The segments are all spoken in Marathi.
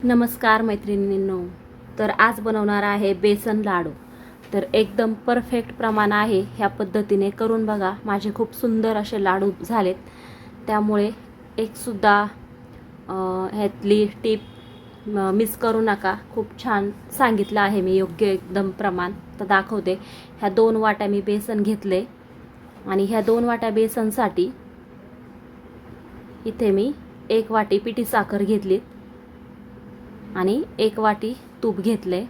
नमस्कार मैत्रिणींनो तर आज बनवणार आहे बेसन लाडू. तर एकदम परफेक्ट प्रमाण आहे ह्या पद्धतीने करून बघा. माझे खूप सुंदर असे लाडू झालेत. त्यामुळे एकसुद्धा ह्यातली टीप मिस करू नका. खूप छान सांगितलं आहे मी योग्य एकदम प्रमाण. तर दाखवते. ह्या दोन वाट्या मी बेसन घेतले. आणि ह्या दोन वाट्या बेसनसाठी इथे मी एक वाटी पिठी साखर घेतलीत. आणि एक वाटी तूप घेतले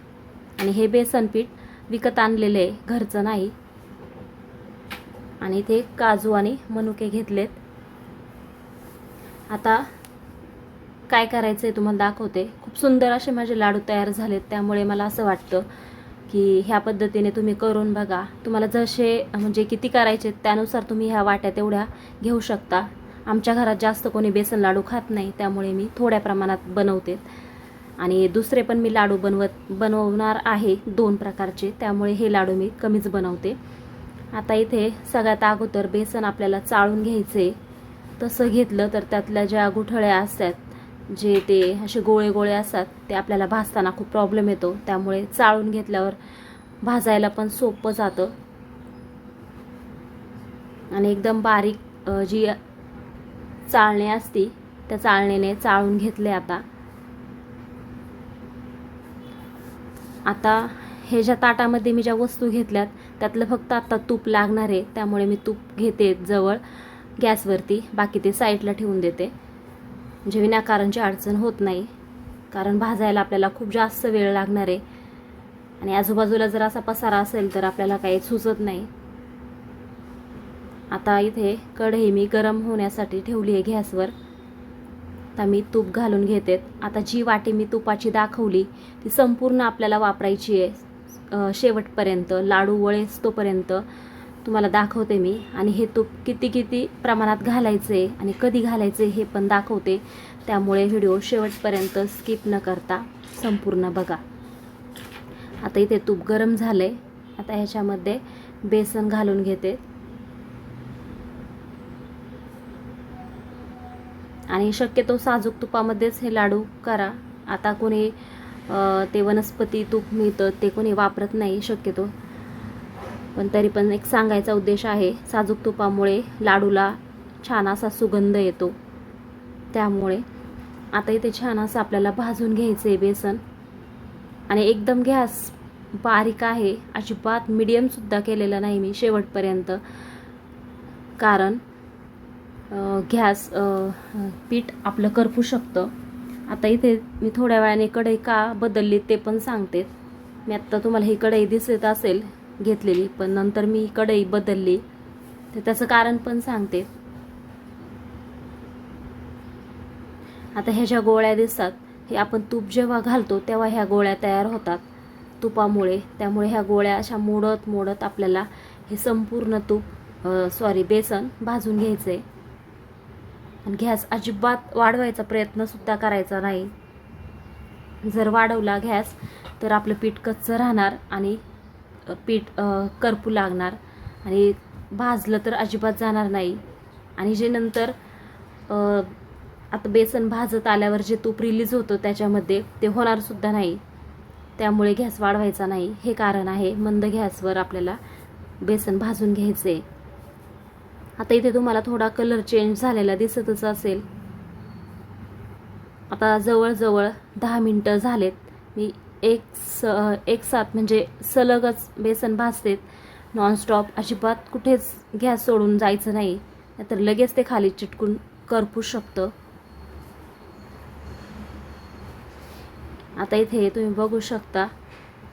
आणि हे बेसन पीठ विकत आणलेले आहे घरचं नाही. आणि ते काजू आणि मनुके घेतलेत. आता काय करायचं आहे तुम्हाला दाखवते. खूप सुंदर असे माझे लाडू तयार झालेत. त्यामुळे मला असं वाटतं की ह्या पद्धतीने तुम्ही करून बघा. तुम्हाला जसे म्हणजे किती करायचे त्यानुसार तुम्ही ह्या वाट्या तेवढ्या घेऊ शकता. आमच्या घरात जास्त कोणी बेसन लाडू खात नाही. त्यामुळे मी थोड्या प्रमाणात बनवते. आणि दुसरे पण मी लाडू बनवत बनवणार आहे दोन प्रकारचे त्यामुळे हे लाडू मी कमीच बनवते. आता इथे सगळ्यात अगोदर बेसन आपल्याला चाळून घ्यायचे. तसं घेतलं तर त्यातल्या ज्या गुठळ्या असतात जे ते असे गोळे गोळे असतात ते आपल्याला भाजताना खूप प्रॉब्लेम येतो. त्यामुळे चाळून घेतल्यावर भाजायला पण सोपं जातं. आणि एकदम बारीक जी चाळणी असती त्या चाळणीने चाळून घेतले आता. आता हे ज्या ताटामध्ये मी ज्या वस्तू घेतल्यात त्यातलं फक्त आत्ता तूप लागणार आहे त्यामुळे मी तूप घेते जवळ गॅसवरती. बाकी ते साईडला ठेवून देते. म्हणजे विनाकारणची अडचण होत नाही. कारण भाजायला आपल्याला खूप जास्त वेळ लागणार आहे. आणि आजूबाजूला जर असा पसारा असेल तर आपल्याला काही सुचत नाही. आता इथे कढई मी गरम होण्यासाठी ठेवली आहे गॅसवर. आता मी तूप घालून घेते आता जी वाटी मी तुपाची दाखवली ती संपूर्ण आपल्याला वापरायची आहे. शेवटपर्यंत लाडू वळेस तोपर्यंत तुम्हाला दाखवते मी. आणि हे तूप किती किती प्रमाणात घालायचे आणि कधी घालायचे हे पण दाखवते. त्यामुळे व्हिडिओ शेवटपर्यंत स्किप न करता संपूर्ण बघा. आता इथे तूप गरम झाले आता ह्याच्यामध्ये बेसन घालून घेते. आणि शक्यतो साजूक तुपामध्येच हे लाडू करा. आता कोणी ते वनस्पती तूप मिळतं ते कोणी वापरत नाही शक्यतो. पण तरी पण एक सांगायचा उद्देश आहे साजूक तुपामुळे लाडूला छान असा सुगंध येतो. त्यामुळे आता इथे छान असं आपल्याला भाजून घ्यायचं आहे बेसन. आणि एकदम गॅस बारीक आहे अजिबात मिडियमसुद्धा केलेला नाही मी शेवटपर्यंत. कारण गॅस पीठ आपलं करपू शकतं. आता इथे मी थोड्या वेळाने कढई का बदलली ते पण सांगते. मी आत्ता तुम्हाला ही कढई दिसत असेल घेतलेली पण नंतर मी ही कढई बदलली. तर त्याचं कारण पण सांगते. आता ह्या ज्या गोळ्या दिसतात हे आपण तूप जेव्हा घालतो तेव्हा ह्या गोळ्या तयार होतात. तुपामुळे त्यामुळे ह्या गोळ्या अशा मोडत मोडत आपल्याला हे संपूर्ण तूप सॉरी बेसन भाजून घ्यायचं आहे आणि गॅस अजिबात वाढवायचा प्रयत्नसुद्धा करायचा नाही. जर वाढवला गॅस तर आपलं पीठ कच्चं राहणार आणि पीठ करपू लागणार आणि भाजलं तर अजिबात जाणार नाही. आणि जे नंतर आता बेसन भाजत आल्यावर जे तूप रिलीज होतं त्याच्यामध्ये ते होणारसुद्धा नाही. त्यामुळे गॅस वाढवायचा नाही. हे कारण आहे मंद गॅसवर आपल्याला बेसन भाजून घ्यायचं आहे आता इथे तुम्हाला थोडा कलर चेंज झालेला दिसतच असेल. आता जवळजवळ दहा मिनटं झालेत. मी एक स एक साथ म्हणजे सलगच बेसन भाजतेत. नॉनस्टॉप अजिबात कुठेच गॅस सोडून जायचं नाही. तर लगेच ते खाली चिटकून करपू शकतं. आता इथे तुम्ही बघू शकता.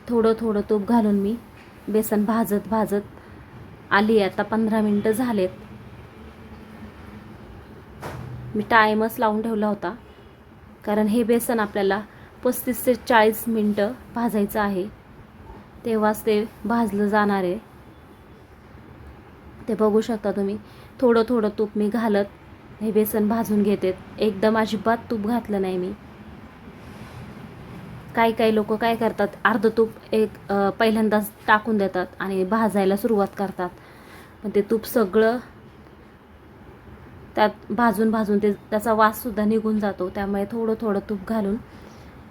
थोडं थोडं तूप घालून मी बेसन भाजत भाजत आली आता पंधरा मिनटं झालेत. मी टायमच लावून ठेवला होता. कारण हे बेसन आपल्याला पस्तीस ते चाळीस मिनटं भाजायचं आहे. तेव्हाच ते भाजलं जाणार आहे. ते बघू शकता तुम्ही. थोडं थोडं तूप मी घालत हे बेसन भाजून घेते. एकदम अजिबात तूप घातलं नाही मी. काही काही लोक काय करतात अर्ध तूप एक पहिल्यांदाच टाकून देतात आणि भाजायला सुरुवात करतात. पण ते तूप सगळं त्यात भाजून भाजून ते त्याचा वाससुद्धा निघून जातो. त्यामुळे थोडं थोडं तूप घालून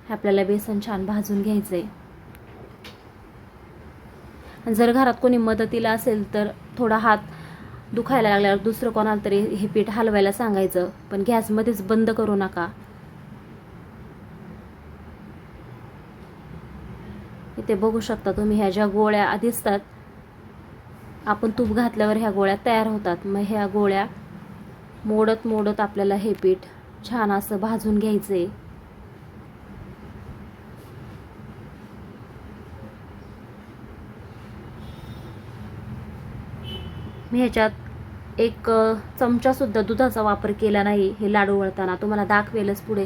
आपल्याला बेसन छान भाजून घ्यायचं आहे आणि जर घरात कोणी मदतीला असेल तर थोडा हात दुखायला लागल्यावर दुसरं कोणाला तरी हे पीठ हलवायला सांगायचं पण गॅसमध्येच बंद करू नका. इथे बघू शकता तुम्ही ह्या ज्या गोळ्या दिसतात आपण तूप घातल्यावर ह्या गोळ्या तयार होतात. मग ह्या गोळ्या मोडत मोडत आपल्याला हे पीठ छान असं भाजून घ्यायचं. आहे मी ह्याच्यात एक चमचासुद्धा दुधाचा वापर केला नाही हे लाडू वळताना. तुम्हाला दाखवेलच पुढे.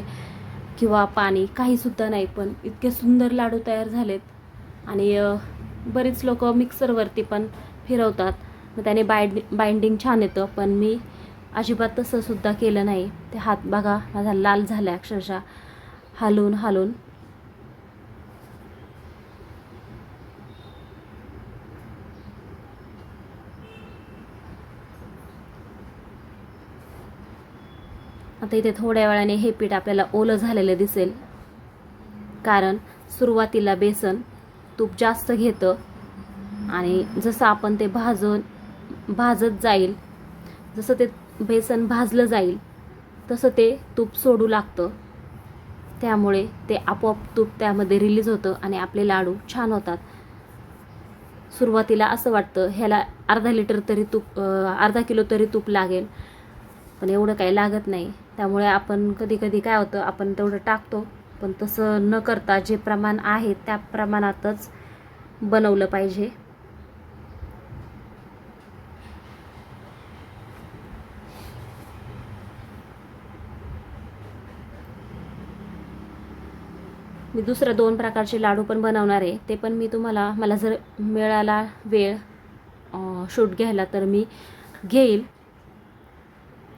किंवा पाणी काहीसुद्धा नाही पण इतके सुंदर लाडू तयार झालेत. आणि बरीच लोक मिक्सरवरती पण फिरवतात. मग त्याने बाइंड बाइंडिंग छान येतं. पण मी अजिबात तसं सुद्धा केलं नाही. ते हात बघा माझा लाल झाला अक्षरशः. हलवून हालून. आता इथे थोड्या वेळाने हे पीठ आपल्याला ओलं झालेलं दिसेल. कारण सुरुवातीला बेसन तूप जास्त घेतं आणि जसं आपण ते भाजून भाजत जाईल जसं ते बेसन भाजलं जाईल. तसं ते तूप सोडू लागतं. त्यामुळे ते आपोआप तूप त्यामध्ये रिलीज होतं आणि आपले लाडू छान होतात. सुरुवातीला असं वाटतं ह्याला अर्धा लिटर तरी तूप अर्धा किलो तरी तूप लागेल. पण एवढं काही लागत नाही. त्यामुळे आपण कधी कधी काय होतं आपण तेवढं टाकतो. पण तसं न करता जे प्रमाण आहे त्या प्रमाणातच बनवलं पाहिजे. मी दुसरा दोन प्रकारचे लाडू पण बनवणार आहे. ते पण मी तुम्हाला मला जर मिळाला वेळ शूट घ्यायला तर मी घेईल.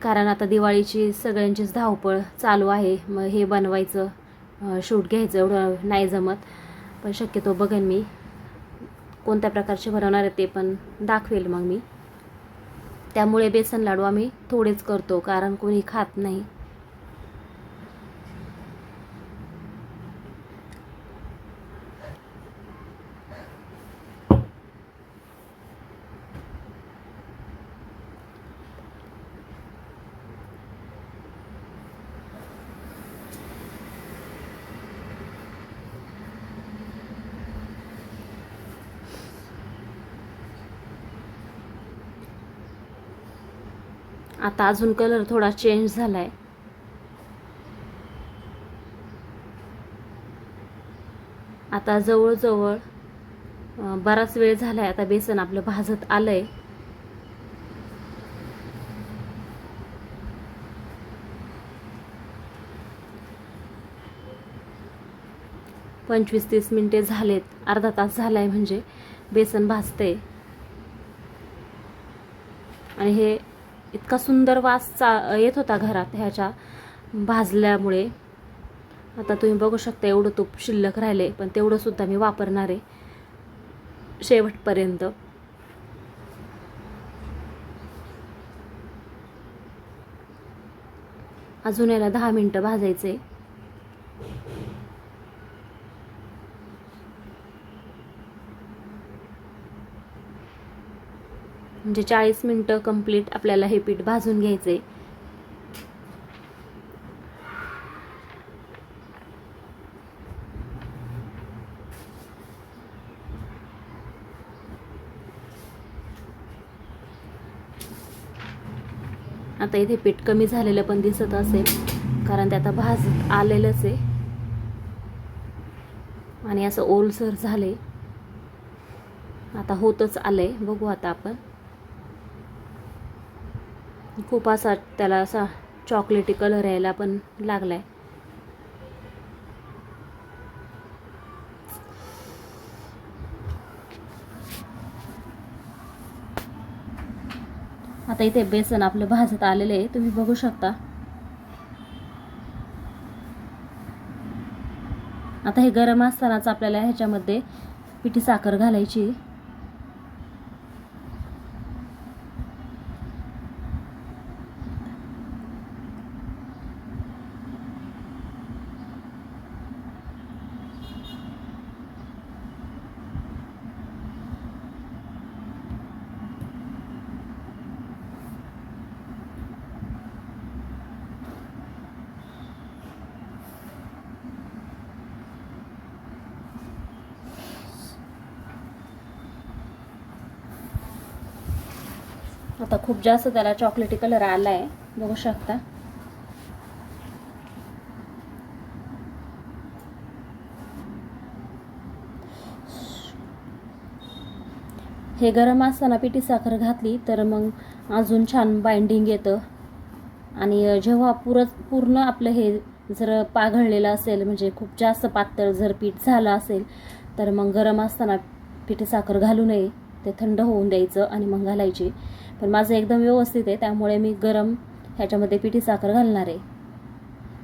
कारण आता दिवाळीची सगळ्यांचीच धावपळ चालू आहे. मग हे बनवायचं शूट घ्यायचं एवढं नाही जमत. पण शक्यतो बघेन मी कोणत्या प्रकारचे बनवणार आहे ते पण दाखवेल मग मी. त्यामुळे बेसन लाडू आम्ही थोडेच करतो कारण कोणी खात नाही. आता अजून कलर थोडा चेंज झाला आहे आता जवळजवळ बराच वेळ झाला आहे आता बेसन आपलं भाजत आलं आहे पंचवीस तीस मिनटे झालेत. अर्धा तास झाला आहे म्हणजे बेसन भाजते आणि हे इतका सुंदर वास चा येत होता घरात ह्याच्या भाजल्यामुळे. आता तुम्ही बघू शकता एवढं तूप शिल्लक राहिले पण तेवढंसुद्धा मी वापरणार आहे. शेवटपर्यंत. अजून याला दहा मिनटं भाजायचे म्हणजे चाळीस मिनटं कंप्लीट आपल्याला हे पीठ भाजून घ्यायचं आहे आता इथे पीठ कमी झालेलं पण दिसत असेल कारण ते आता भाज आलेलंच आहे. आणि असं ओलसर झाले आता होतच आलंय बघू आता आपण. खूप असा त्याला असा चॉकलेटी कलर यायला पण लागलाय. आता इथे बेसन आपलं भाजत आलेलं आहे तुम्ही बघू शकता. आता हे गरम असतानाच आपल्याला ह्याच्यामध्ये पिठी साखर घालायची. आता खूप जास्त त्याला चॉकलेटी कलर आला आहे बघू शकता. हे गरम असताना पिठी साखर घातली तर मग अजून छान बाइंडिंग येतं. आणि जेव्हा पुर पूर्ण आपलं हे जर पाघळलेलं असेल म्हणजे खूप जास्त पातळ जर पीठ झालं असेल तर मग गरम असताना पिठी साखर घालू नये. ते थंड होऊन द्यायचं आणि मग घालायची. पण माझं एकदम व्यवस्थित आहे त्यामुळे मी गरम ह्याच्यामध्ये पिठी साखर घालणार आहे.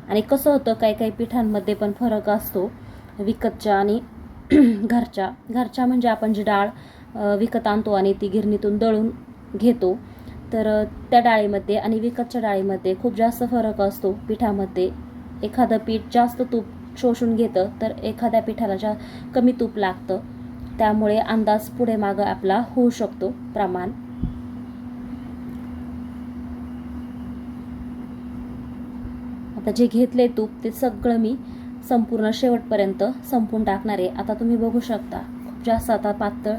आणि कसं होतं काही काही पिठांमध्ये पण फरक असतो विकतच्या आणि घरच्या. घरच्या म्हणजे आपण जी डाळ विकत आणतो आणि ती गिरणीतून दळून घेतो तर त्या डाळीमध्ये आणि विकतच्या डाळीमध्ये खूप जास्त फरक असतो. पिठामध्ये एखादं पीठ जास्त तूप शोषून घेतं तर एखाद्या पिठाला जा कमी तूप लागतं. त्यामुळे अंदाज पुढे मागं आपला होऊ शकतो प्रमाण. आता जे घेतले तूप ते सगळं मी संपूर्ण शेवटपर्यंत संपून टाकणार आहे. आता तुम्ही बघू शकता खूप जास्त आता पातळ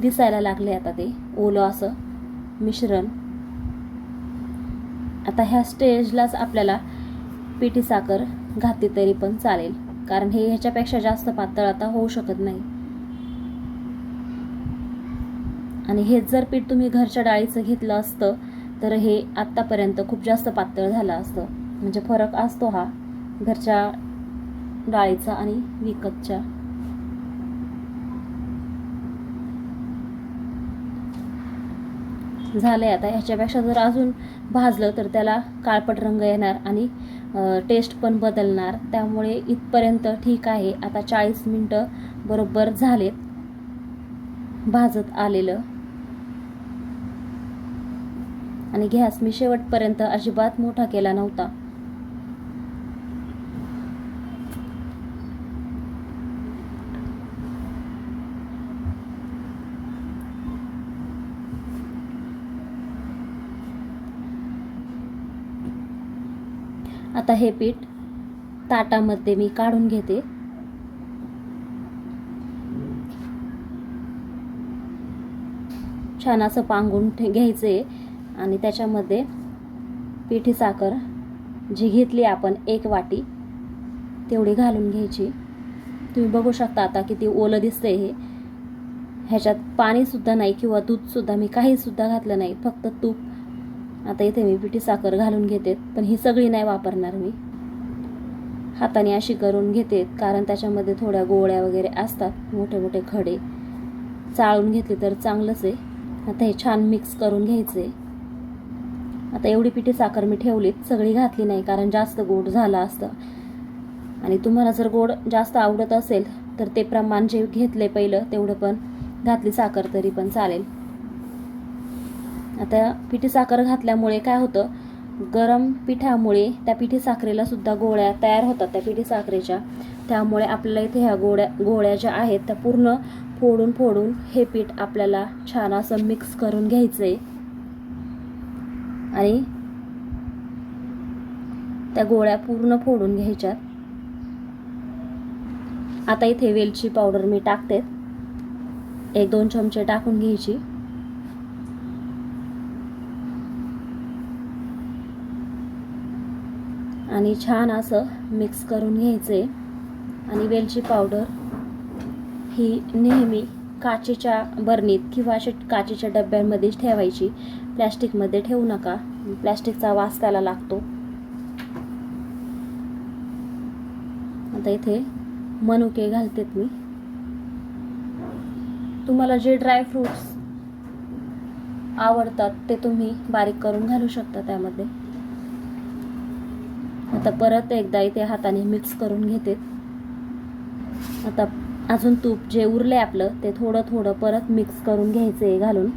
दिसायला लागले आता ते. ओलं असं मिश्रण. आता ह्या स्टेजलाच आपल्याला पिठी साखर घातली तरी पण चालेल. कारण हे ह्याच्यापेक्षा जास्त पातळ आता होऊ शकत नाही. आणि हेच जर पीठ तुम्ही घरच्या डाळीचं घेतलं असतं तर हे आत्तापर्यंत खूप जास्त पातळ झालं असतं. म्हणजे फरक असतो हा. घरच्या डाळीचा आणि विकतच्या. आहे आता. ह्याच्यापेक्षा जर अजून भाजलं तर त्याला काळपट रंग येणार आणि टेस्ट पण बदलणार. त्यामुळे इथपर्यंत ठीक आहे. आता चाळीस मिनटं बरोबर झालेत. भाजत आलेलं. आणि गॅस मी शेवटपर्यंत अजिबात मोठा केला नव्हता. आता हे पीठ ताटामध्ये मी काढून घेते. छान असं पांगून ठे घ्यायचे आणि त्याच्यामध्ये पिठी साखर जी घेतली आपण एक वाटी तेवढी घालून घ्यायची. तुम्ही बघू शकता आता किती ओलं दिसते हे. ह्याच्यात पाणीसुद्धा नाही किंवा दूधसुद्धा मी काहीसुद्धा घातलं नाही फक्त तूप आता इथे मी पिठी साखर घालून घेते पण ही सगळी नाही वापरणार मी. हाताने अशी करून घेते कारण त्याच्यामध्ये थोड्या गोळ्या वगैरे असतात मोठे मोठे खडे. चाळून घेतले तर चांगलंच आहे. आता हे छान मिक्स करून घ्यायचे आता एवढी पिठी साखर मी ठेवलीत सगळी घातली नाही कारण जास्त गोड झालं असतं. आणि तुम्हाला जर गोड जास्त आवडत असेल तर ते प्रमाण जे घेतले पहिलं तेवढं पण घातली साखर तरी पण चालेल. आता पिठी साखर घातल्यामुळे काय होतं? गरम पिठामुळे त्या पिठी साखरेला सुद्धा गोळ्या तयार होतात त्या पिठी साखरेच्या. त्यामुळे आपल्याला इथे ह्या गोळ्या गोळ्या ज्या आहेत त्या पूर्ण फोडून फोडून हे पीठ आपल्याला छान असं मिक्स करून घ्यायचं आहे आणि त्या गोळ्या पूर्ण फोडून घ्यायच्यात. आता इथे वेलची पावडर मी टाकते. एक दोन चमचे टाकून घ्यायची. आणि छान असं मिक्स करून घ्यायचे. आणि वेलची पावडर ही नेहमी काचेच्या बरणीत किंवा अशा काचेच्या डब्यांमध्येच ठेवायची. प्लॅस्टिकमध्ये ठेवू नका. प्लॅस्टिकचा वास त्याला लागतो. आता इथे मनुके घालतेत मी. तुम्हाला जे ड्रायफ्रूट्स आवडतात ते तुम्ही बारीक करून घालू शकता त्यामध्ये. आता परत एकदा इथे हाताने मिक्स करून घेते. आता अजून तूप जे उरले आपलं ते थोडं थोडं परत मिक्स करून घ्यायचं आहे घालून.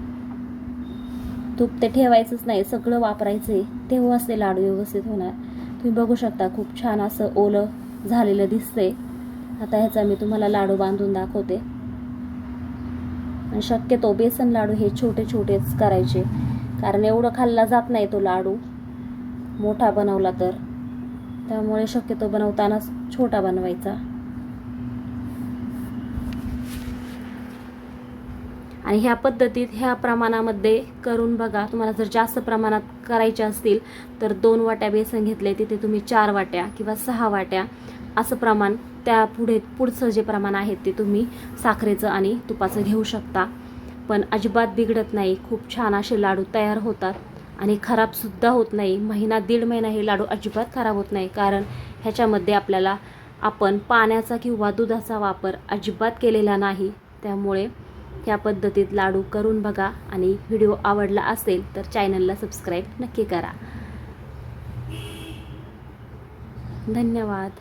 तूप ते ठेवायचंच नाही सगळं वापरायचं आहे तेव्हाच ते लाडू व्यवस्थित होणार. तुम्ही बघू शकता खूप छान असं ओलं झालेलं दिसतंय. आता ह्याचा मी तुम्हाला लाडू बांधून दाखवते. आणि शक्यतो बेसन लाडू हे छोटे छोटेच करायचे. कारण एवढं खाल्ला जात नाही तो लाडू. मोठा बनवला तर. त्यामुळे शक्यतो बनवतानाच छोटा बनवायचा. आणि ह्या पद्धतीत ह्या प्रमाणामध्ये करून बघा तुम्हाला जर जास्त प्रमाणात करायचे असतील तर दोन वाट्या बेसन घेतले तिथे तुम्ही चार वाट्या किंवा सहा वाट्या असं प्रमाण त्या पुढे पुढचं जे प्रमाण आहे ते तुम्ही साखरेचं आणि तुपाचं घेऊ शकता. पण अजिबात बिघडत नाही खूप छान असे लाडू तयार होतात. आणि खराबसुद्धा होत नाही. महिना दीड महिना हे लाडू अजिबात खराब होत नाही. कारण ह्याच्यामध्ये आपल्याला आपण पाण्याचा किंवा दुधाचा वापर अजिबात केलेला नाही. त्यामुळे ह्या पद्धतीत लाडू करून बघा आणि व्हिडिओ आवडला असेल तर चॅनलला सबस्क्राईब नक्की करा. धन्यवाद.